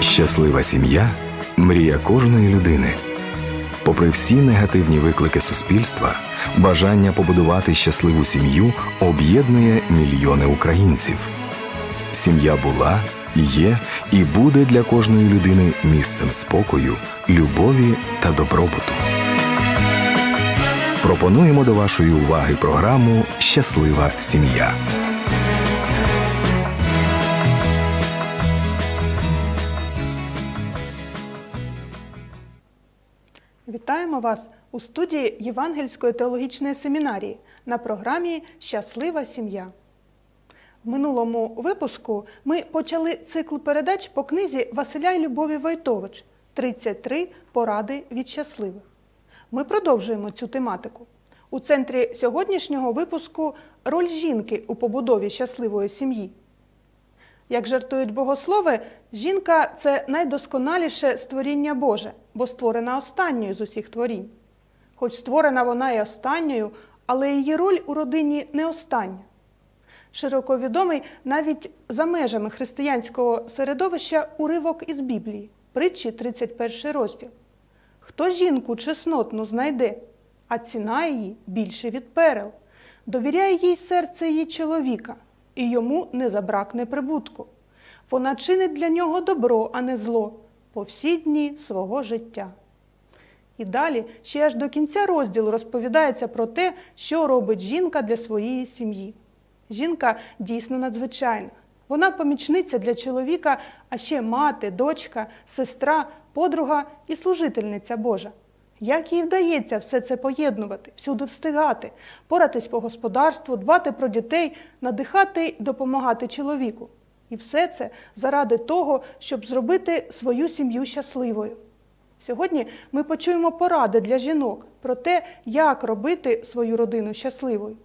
Щаслива сім'я мрія кожної людини. Попри всі негативні виклики суспільства, бажання побудувати щасливу сім'ю об'єднує мільйони українців. Сім'я була, є і буде для кожної людини місцем спокою, любові та добробуту. Пропонуємо до вашої уваги програму Щаслива сім'я. Вітаємо вас у студії Євангельської теологічної семінарії на програмі Щаслива сім'я. В минулому випуску ми почали цикл передач по книзі Василя і Любові Войтович «33 поради від щасливих. Ми продовжуємо цю тематику. У центрі сьогоднішнього випуску роль жінки у побудові щасливої сім'ї. Як жартують богослови, жінка це найдосконаліше створіння Боже, бо створена останньою з усіх творінь. Хоч створена вона і останньою, але її роль у родині не остання. Широко відомий навіть за межами християнського середовища уривок із Біблії, притчі 31 розділ. Хто жінку чеснотну знайде, а ціна її більше від перел, довіряє їй серце її чоловіка, і йому не забракне прибутку. Вона чинить для нього добро, а не зло, по всі дні свого життя. І далі ще аж до кінця розділу розповідається про те, що робить жінка для своєї сім'ї. Жінка дійсно надзвичайна. Вона помічниця для чоловіка, а ще мати, дочка, сестра, подруга і служительниця Божа. Як їй вдається все це поєднувати, всюди встигати, поратись по господарству, дбати про дітей, надихати й допомагати чоловіку. І все це заради того, щоб зробити свою сім'ю щасливою. Сьогодні ми почуємо поради для жінок про те, як робити свою родину щасливою.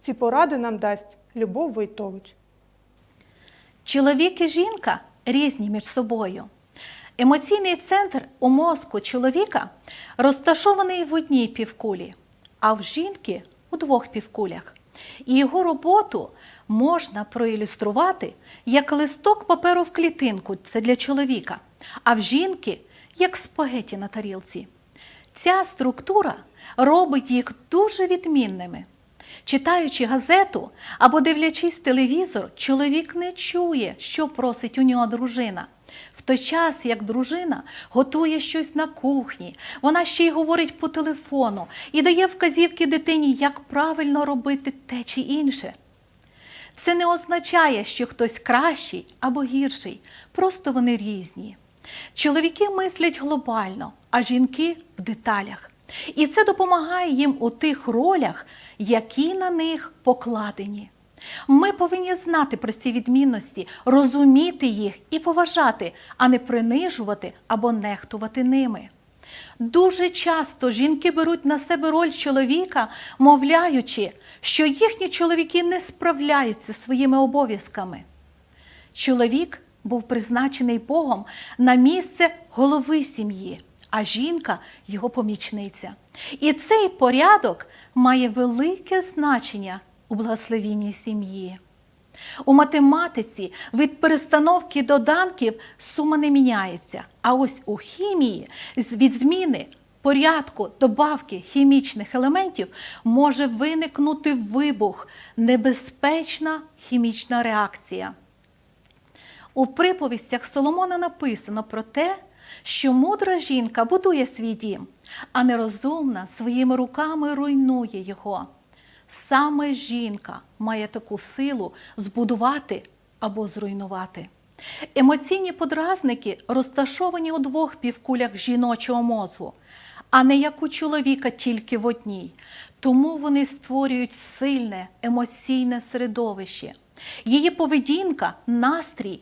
Ці поради нам дасть Любов Войтович. Чоловік і жінка різні між собою. Емоційний центр у мозку чоловіка розташований в одній півкулі, а в жінки у двох півкулях. І його роботу можна проілюструвати як листок паперу в клітинку це для чоловіка, а в жінки як спагеті на тарілці. Ця структура робить їх дуже відмінними. Читаючи газету або дивлячись телевізор, чоловік не чує, що просить у нього дружина. Той час, як дружина готує щось на кухні, вона ще й говорить по телефону і дає вказівки дитині, як правильно робити те чи інше. Це не означає, що хтось кращий або гірший, просто вони різні. Чоловіки мислять глобально, а жінки в деталях. І це допомагає їм у тих ролях, які на них покладені. Ми повинні знати про ці відмінності, розуміти їх і поважати, а не принижувати або нехтувати ними. Дуже часто жінки беруть на себе роль чоловіка, мовляючи, що їхні чоловіки не справляються своїми обов'язками. Чоловік був призначений Богом на місце голови сім'ї, а жінка його помічниця. І цей порядок має велике значення у благословенні сім'ї. У математиці від перестановки доданків сума не міняється. А ось у хімії від зміни порядку добавки хімічних елементів може виникнути вибух, небезпечна хімічна реакція. У приповістях Соломона написано про те, що мудра жінка будує свій дім, а нерозумна своїми руками руйнує його. Саме жінка має таку силу збудувати або зруйнувати. Емоційні подразники розташовані у двох півкулях жіночого мозку, а не як у чоловіка тільки в одній. Тому вони створюють сильне емоційне середовище. Її поведінка, настрій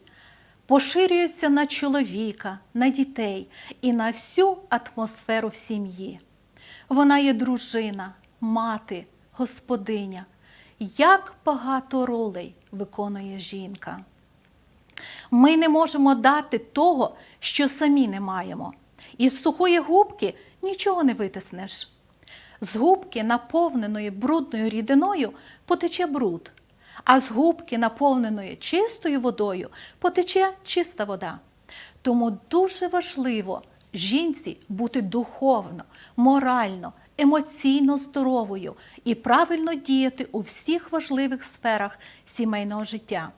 поширюється на чоловіка, на дітей і на всю атмосферу в сім'ї. Вона є дружина, мати, господиня. Як багато ролей виконує жінка. Ми не можемо дати того, що самі не маємо. Із сухої губки нічого не витиснеш. З губки, наповненої брудною рідиною, потече бруд. а з губки, наповненої чистою водою, потече чиста вода. Тому дуже важливо жінці бути духовно, морально, емоційно здоровою і правильно діяти у всіх важливих сферах сімейного життя.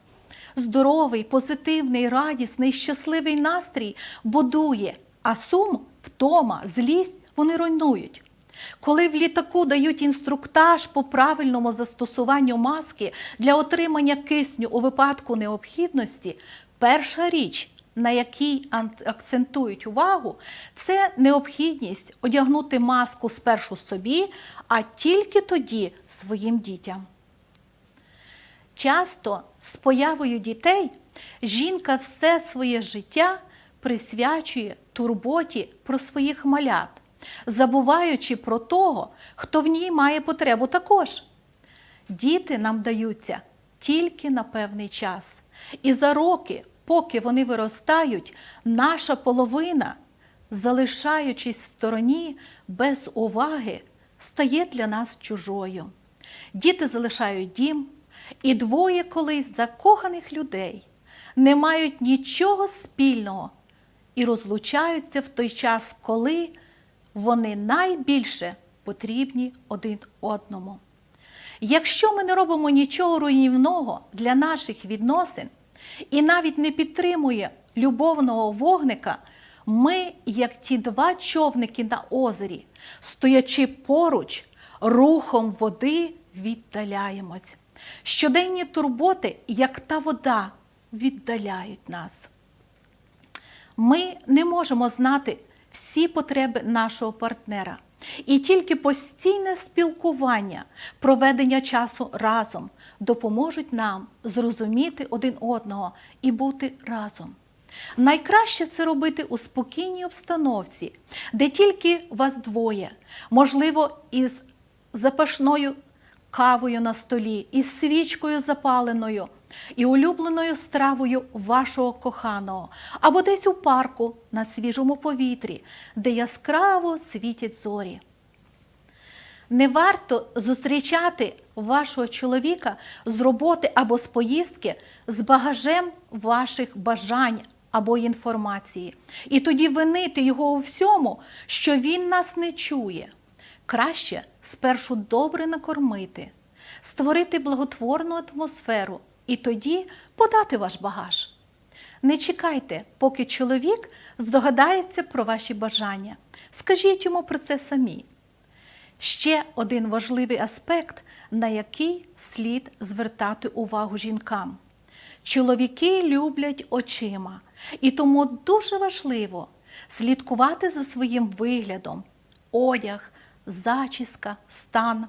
Здоровий, позитивний, радісний, щасливий настрій будує, а сум, втома, злість вони руйнують. Коли в літаку дають інструктаж по правильному застосуванню маски для отримання кисню у випадку необхідності, перша річ, на якій акцентують увагу, це необхідність одягнути маску спершу собі, а тільки тоді своїм дітям. Часто з появою дітей жінка все своє життя присвячує турботі про своїх малят, забуваючи про того, хто в ній має потребу також. Діти нам даються тільки на певний час. І за роки, поки вони виростають, наша половина, залишаючись в стороні без уваги, стає для нас чужою. Діти залишають дім, і двоє колись закоханих людей не мають нічого спільного і розлучаються в той час, коли вони найбільше потрібні один одному. Якщо ми не робимо нічого руйнівного для наших відносин і навіть не підтримує любовного вогника, ми, як ті два човники на озері, стоячи поруч, рухом води віддаляємось. Щоденні турботи, як та вода, віддаляють нас. Ми не можемо знати всі потреби нашого партнера. І тільки постійне спілкування, проведення часу разом допоможуть нам зрозуміти один одного і бути разом. Найкраще це робити у спокійній обстановці, де тільки вас двоє, можливо, із запашною кавою на столі, із свічкою запаленою, і улюбленою стравою вашого коханого, або десь у парку на свіжому повітрі, де яскраво світять зорі. Не варто зустрічати вашого чоловіка з роботи або з поїздки з багажем ваших бажань або інформації, і тоді винити його у всьому, що він нас не чує. Краще спершу добре накормити, створити благотворну атмосферу і тоді подати ваш багаж. Не чекайте, поки чоловік здогадається про ваші бажання. Скажіть йому про це самі. Ще один важливий аспект, на який слід звертати увагу жінкам. Чоловіки люблять очима, і тому дуже важливо слідкувати за своїм виглядом, одяг, зачіска, стан.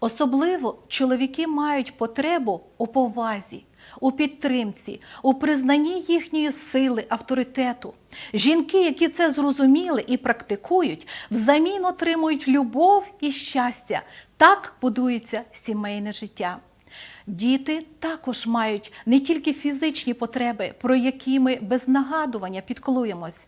Особливо чоловіки мають потребу у повазі, у підтримці, у признанні їхньої сили, авторитету. Жінки, які це зрозуміли і практикують, взамін отримують любов і щастя. Так будується сімейне життя. Діти також мають не тільки фізичні потреби, про які ми без нагадування підклуємось,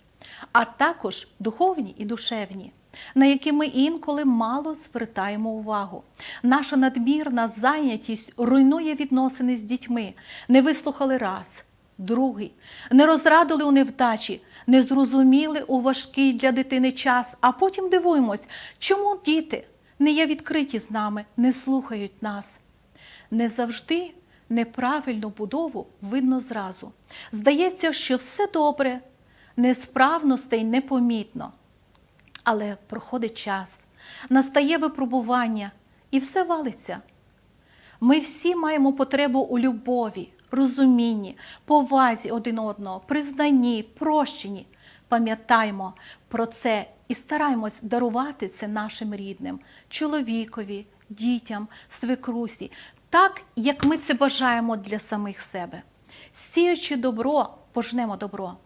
а також духовні і душевні, на які ми інколи мало звертаємо увагу. Наша надмірна зайнятість руйнує відносини з дітьми, не вислухали раз. Другий не розрадили у невдачі, не зрозуміли у важкий для дитини час, а потім дивуємось, чому діти не є відкриті з нами, не слухають нас. Не завжди неправильну будову видно зразу. Здається, що все добре, несправностей непомітно. Але проходить час, настає випробування і все валиться. Ми всі маємо потребу у любові, розумінні, повазі один одного, признанні, прощенні. Пам'ятаймо про це і стараємось дарувати це нашим рідним, чоловікові, дітям, свекрусі, так, як ми це бажаємо для самих себе. Сіючи добро, пожнемо добро.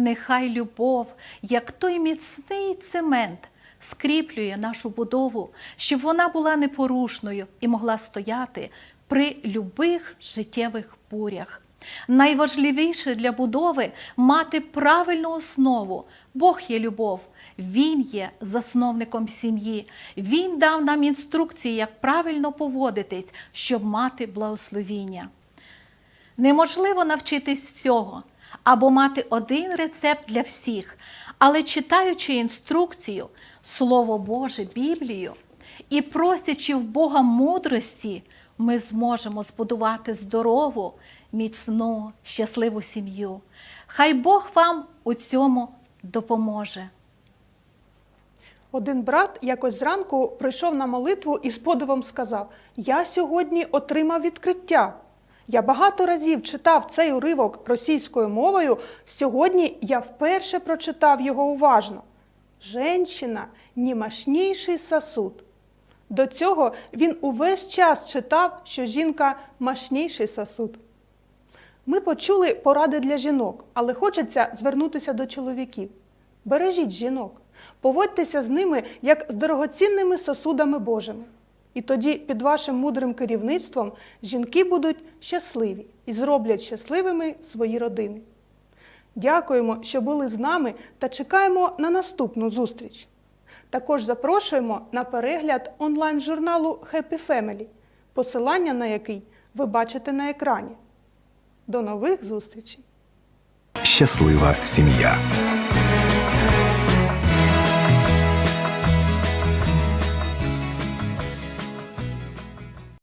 Нехай любов, як той міцний цемент, скріплює нашу будову, щоб вона була непорушною і могла стояти при любих життєвих бурях. Найважливіше для будови мати правильну основу. Бог є любов, Він є засновником сім'ї. Він дав нам інструкції, як правильно поводитись, щоб мати благословіння. Неможливо навчитись всього або мати один рецепт для всіх, але читаючи інструкцію, Слово Боже, Біблію і просячи в Бога мудрості, ми зможемо збудувати здорову, міцну, щасливу сім'ю. Хай Бог вам у цьому допоможе. Один брат якось зранку прийшов на молитву і з подивом сказав: Я сьогодні отримав відкриття. Я багато разів читав цей уривок російською мовою. Сьогодні я вперше прочитав його уважно. Женщина німашніший сосуд. До цього він увесь час читав, що жінка машніший сосуд. Ми почули поради для жінок, але хочеться звернутися до чоловіків. Бережіть жінок, поводьтеся з ними як з дорогоцінними сосудами Божими. І тоді під вашим мудрим керівництвом жінки будуть щасливі і зроблять щасливими свої родини. Дякуємо, що були з нами та чекаємо на наступну зустріч. Також запрошуємо на перегляд онлайн-журналу Happy Family, посилання на який ви бачите на екрані. До нових зустрічей! Щаслива сім'я.